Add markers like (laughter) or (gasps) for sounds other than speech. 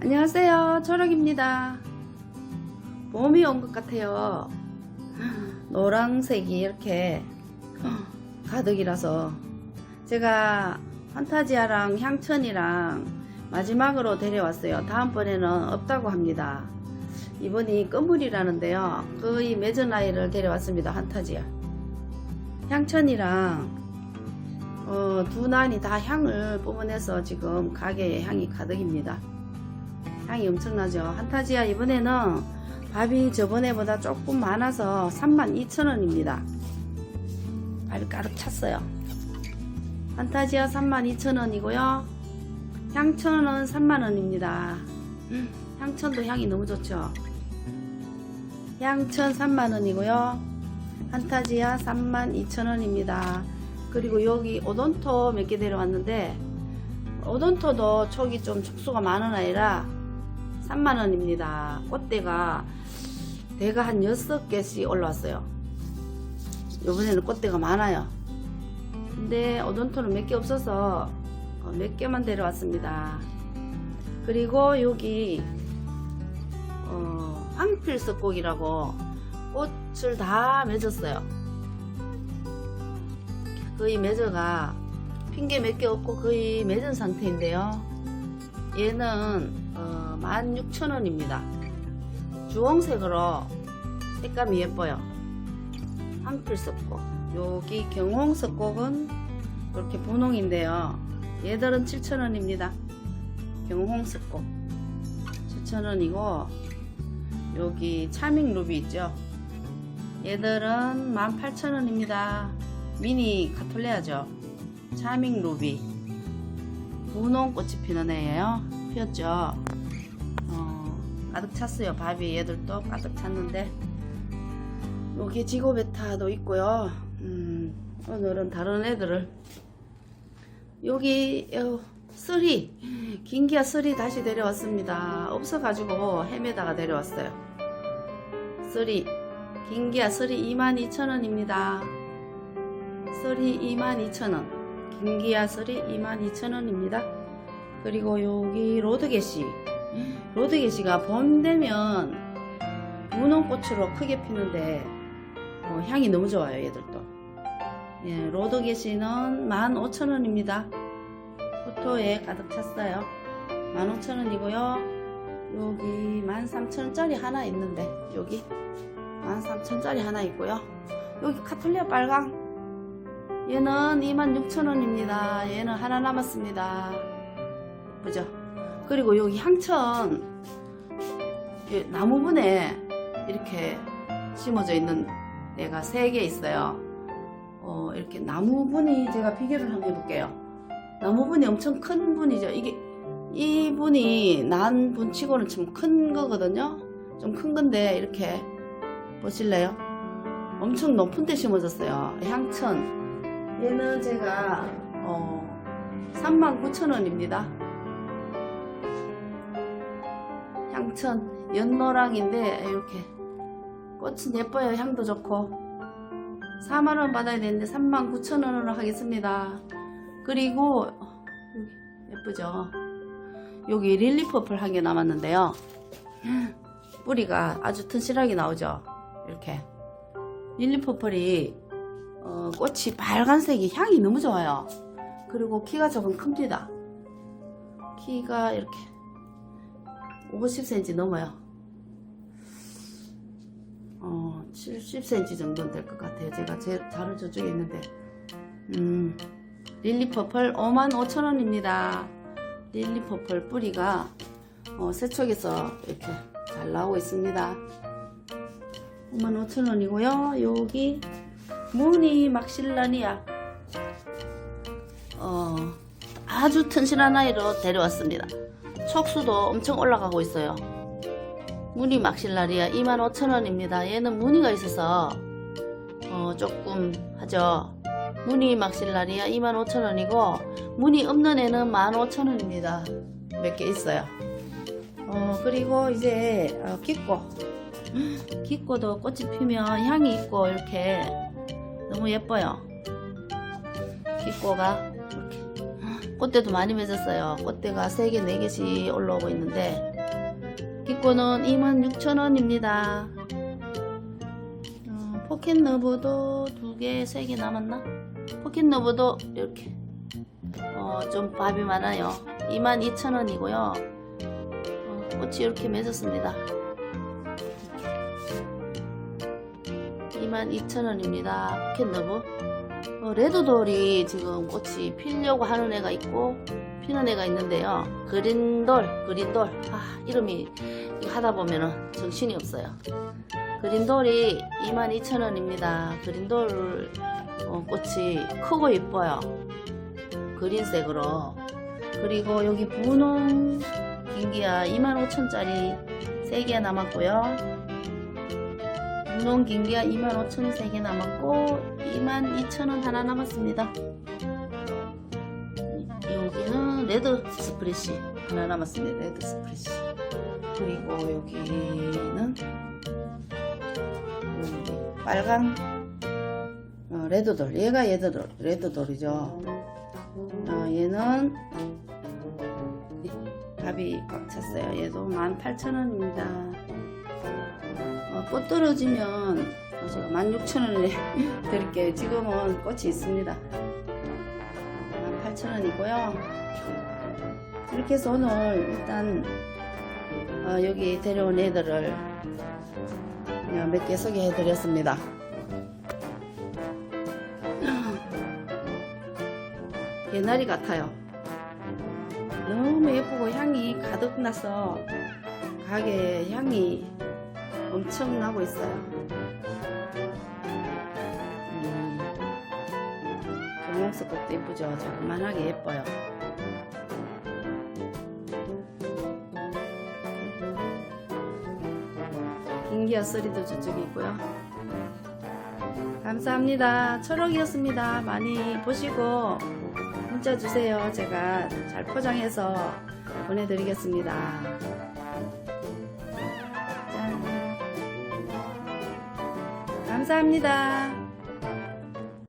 안녕하세요. 초록입니다. 봄이 온 것 같아요. 노란색이 이렇게 가득이라서 제가 판타지아랑 향천이랑 마지막으로 데려왔어요. 다음번에는 없다고 합니다. 이번이 끝물이라는데요. 거의 맺은 아이를 데려왔습니다. 판타지아. 향천이랑 어, 두 난이 다 향을 뿜어내서 지금 가게에 향이 가득입니다. 향이 엄청나죠. 한타지아 이번에는 밥이 저번에보다 조금 많아서 32,000원입니다. 밥이 가득 찼어요. 한타지아 32,000원이고요. 향천은 3만원입니다. 향천도 향이 너무 좋죠. 향천 3만원이고요. 한타지아 32,000원입니다. 그리고 여기 오돈토 몇 개 데려왔는데 오돈토도 촉이 좀 촉수가 많은 아이라 3만원입니다. 꽃대가 대가 한 6개씩 올라왔어요. 요번에는 꽃대가 많아요. 근데 오돈토는 몇 개 없어서 어, 몇 개만 데려왔습니다. 그리고 여기 어, 황필석곡이라고 꽃을 다 맺었어요. 거의 맺어가 핑계 몇 개 없고 거의 맺은 상태인데요. 얘는 어, 16,000원입니다. 주홍색으로 색감이 예뻐요. 황필석곡. 여기 경홍 석곡은 이렇게 분홍인데요. 얘들은 7,000원입니다. 경홍 석곡 7,000원이고 여기 차밍 루비 있죠. 얘들은 18,000원입니다. 미니 카톨레아죠. 차밍 루비 분홍 꽃이 피는 애예요. 피었죠. 어, 가득 찼어요. 밥이 얘들도 가득 찼는데 여기 지고베타도 있고요. 음, 오늘은 다른 애들을 여기 어, 쓰리 긴기아 쓰리 다시 데려왔습니다. 없어가지고 헤매다가 데려왔어요. 쓰리 긴기아 쓰리 22,000원입니다. 쓰리 22,000원 긴기아 쓰리 22,000원입니다. 그리고 여기 로드게시 로드게시가 봄 되면 분홍꽃으로 크게 피는데 어, 향이 너무 좋아요 얘들도. 예, 로드게시는 15,000원입니다. 포토에 가득 찼어요. 15,000원이고요. 여기 13,000원짜리 하나 있는데 여기 13,000원짜리 하나 있고요. 여기 카톨리아 빨강. 얘는 26,000원입니다. 얘는 하나 남았습니다. 예쁘죠 그리고 여기 향천 이 나무분에 이렇게 심어져 있는 애가 세 개 있어요. 어, 이렇게 나무분이 제가 비교를 한번 해볼게요. 나무분이 엄청 큰 분이죠. 이게 이 분이 난 분치고는 좀 큰 거거든요. 좀 큰 건데 이렇게 보실래요? 엄청 높은 데 심어졌어요. 향천. 얘는 제가 어, 39,000원입니다 향천 연노랑인데 이렇게 꽃은 예뻐요. 향도 좋고. 4만원 받아야 되는데 39,000원으로 하겠습니다. 그리고 예쁘죠? 여기 릴리 퍼플 한 개 남았는데요. 뿌리가 아주 튼실하게 나오죠? 이렇게. 릴리 퍼플이 어, 꽃이 빨간색이 향이 너무 좋아요. 그리고 키가 조금 큽니다. 키가 이렇게 50cm 넘어요 어, 70cm 정도는 될 것 같아요. 제가 제 자료 저쪽에 있는데. 음, 릴리 퍼플 55,000원입니다. 릴리 퍼플 뿌리가 어, 세척에서 이렇게 잘 나오고 있습니다. 55,000원이고요. 여기 무늬 막실라니아 어, 아주 튼실한 아이로 데려왔습니다. 촉수도 엄청 올라가고 있어요. 무늬 막실라리아 25,000원입니다. 얘는 무늬가 있어서 어, 조금 하죠. 무늬 막실라리아 25,000원이고 무늬 없는 애는 15,000원입니다. 몇 개 있어요. 어, 그리고 이제 어, 기꼬 (gasps) 기꼬도 꽃이 피면 향이 있고 이렇게 너무 예뻐요. 기꼬가 꽃대도 많이 맺었어요. 꽃대가 3개, 4개씩 올라오고 있는데 기권은 26,000원입니다. 어, 포켓러브도 2개, 3개 남았나? 포켓러브도 이렇게 어, 좀 밥이 많아요. 22,000원이고요. 어, 꽃이 이렇게 맺었습니다. 22,000원입니다. 포켓러브. 어, 레드돌이 지금 꽃이 피려고 하는 애가 있고 피는 애가 있는데요. 그린돌, 그린돌. 아, 이름이 하다 보면은 정신이 없어요. 그린돌이 22,000원입니다. 그린돌 어, 꽃이 크고 이뻐요. 그린색으로. 그리고 여기 분홍 긴기야 25,000짜리 3개 남았고요. 분홍 긴기야 25,000 3개 남았고 22,000원 하나 남았습니다. 여기는 레드 스프레시 하나 남았습니다. 레드 스프레시. 그리고 여기는 여기 빨간 어, 레드돌. 얘가 레드돌, 레드돌이죠. 어, 얘는 밥이 꽉 찼어요. 얘도 18,000원입니다. 어, 꽃 떨어지면 어, 제가 16,000원에 (laughs) 드릴게요. 지금은 꽃이 있습니다. 18,000원이고요. 이렇게 해서 오늘 일단 어, 여기 데려온 애들을 몇 개 소개해 드렸습니다. 개나리 (gasps) 같아요. 너무 예쁘고 향이 가득 나서 가게 향이 엄청 나고 있어요. 경홍색 꽃도 예쁘죠? 조그만하게 예뻐요. 인기야 소리도 저쪽에 있고요. 감사합니다. 초록이었습니다. 많이 보시고 문자 주세요. 제가 잘 포장해서 보내드리겠습니다. 짠. 감사합니다.